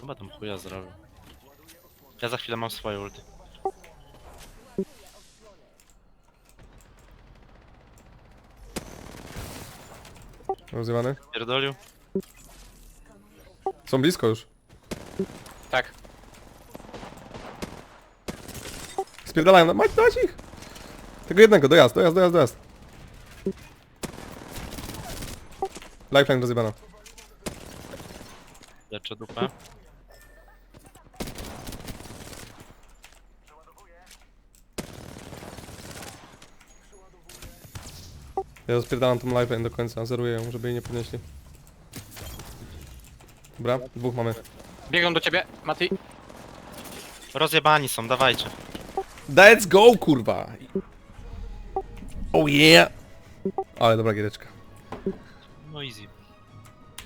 Chyba tam chuja zrobił. Ja za chwilę mam swoje ulty. Rozjebany. Pierdolił? Są blisko już. Tak. Spierdalają, no mać, dać ich! Tego jednego, dojazd, dojazd, dojazd, dojazd. Lifeline rozjebana. Leczę dupę. Ja rozpierdalam tą lifeline do końca, zeruję ją, żeby jej nie podnieśli. Dobra, dwóch mamy. Biegną do ciebie, Mati. Rozjebani są, dawajcie. Let's go, kurwa! Oh yeah! Ale dobra giereczka. No easy.